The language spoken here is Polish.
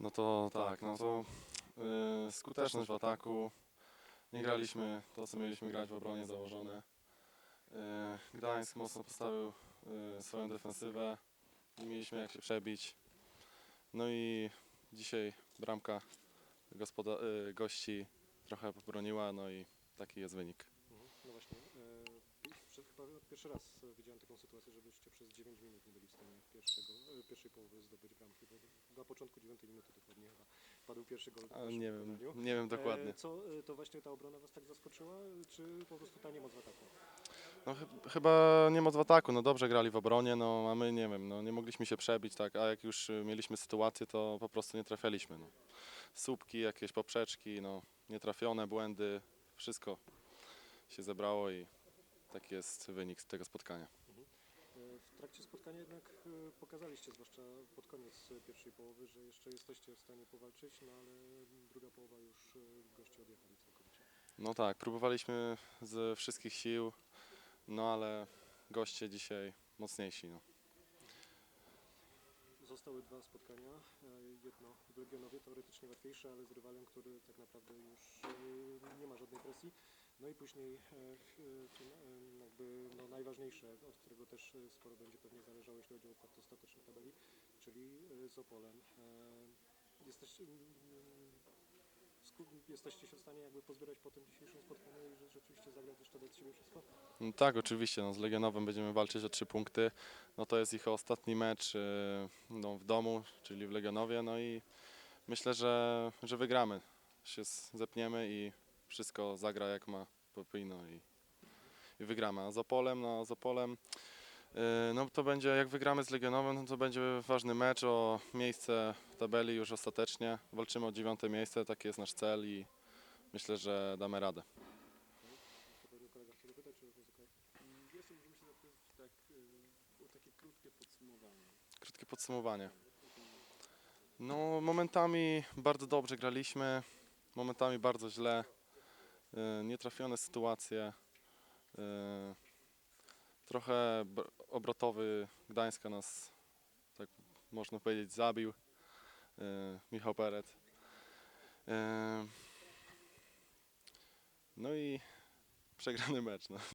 No to tak, no to y, skuteczność w ataku. Nie graliśmy to, co mieliśmy grać w obronie założone. Y, Gdańsk mocno postawił y, swoją defensywę. Nie mieliśmy jak się przebić. No i dzisiaj bramka gospoda- y, gości trochę pobroniła, no i taki jest wynik. Mhm. No właśnie, chyba pierwszy raz widziałem taką sytuację, żebyście przez 9 minut nie byli w stanie pierwszego, e, pierwszej połowy zdobyć bramki. Bo na początku 9 minuty dokładnie chyba padł pierwszy gol. waszym nie wiem, nie wiem dokładnie. E, co, e, to właśnie ta obrona was tak zaskoczyła, czy po prostu ta niemoc w ataku? No, chy- chyba nie moc w ataku, no dobrze grali w obronie, no a my nie wiem, no nie mogliśmy się przebić, tak, a jak już mieliśmy sytuację, to po prostu nie trafialiśmy, no. Słupki, jakieś poprzeczki, no, nietrafione, błędy, wszystko się zebrało i taki jest wynik tego spotkania. E, W trakcie spotkania jednak e, pokazaliście, zwłaszcza pod koniec e, pierwszej połowy, że jeszcze jesteście w stanie powalczyć, no ale druga połowa już e, goście odjechali całkowicie. No tak, próbowaliśmy ze wszystkich sił, no ale goście dzisiaj mocniejsi, no. Zostały dwa spotkania. Jedno w Legionowie teoretycznie łatwiejsze, ale z rywalem, który tak naprawdę już nie ma żadnej presji. No i później e, fin- e, jakby no najważniejsze, od którego też e, sporo będzie pewnie zależało, jeśli chodzi o układ ostateczny tabeli, czyli e, z Opolem. E, Jesteś, sku- jesteście się w stanie jakby pozbierać po tym dzisiejszym spotkaniu i że rzeczywiście zagrać jeszcze z siebie wszystko? No tak, oczywiście. No, z Legionowym będziemy walczyć o trzy punkty. No, to jest ich ostatni mecz no, w domu, czyli w Legionowie. No i myślę, że, że wygramy. Się zepniemy i wszystko zagra jak ma powinno i, i wygramy. A z Opolem, no, y, no, to będzie, jak wygramy z Legionowym, no, to będzie ważny mecz o miejsce w tabeli już ostatecznie. Walczymy o dziewiąte miejsce, taki jest nasz cel i myślę, że damy radę. Krótkie podsumowanie. No, momentami bardzo dobrze graliśmy, momentami bardzo źle. Y, Nietrafione sytuacje. Y, Trochę br- obrotowy Gdańska nas, tak można powiedzieć, zabił. Y, Michał Peret. No i przegrany mecz. No.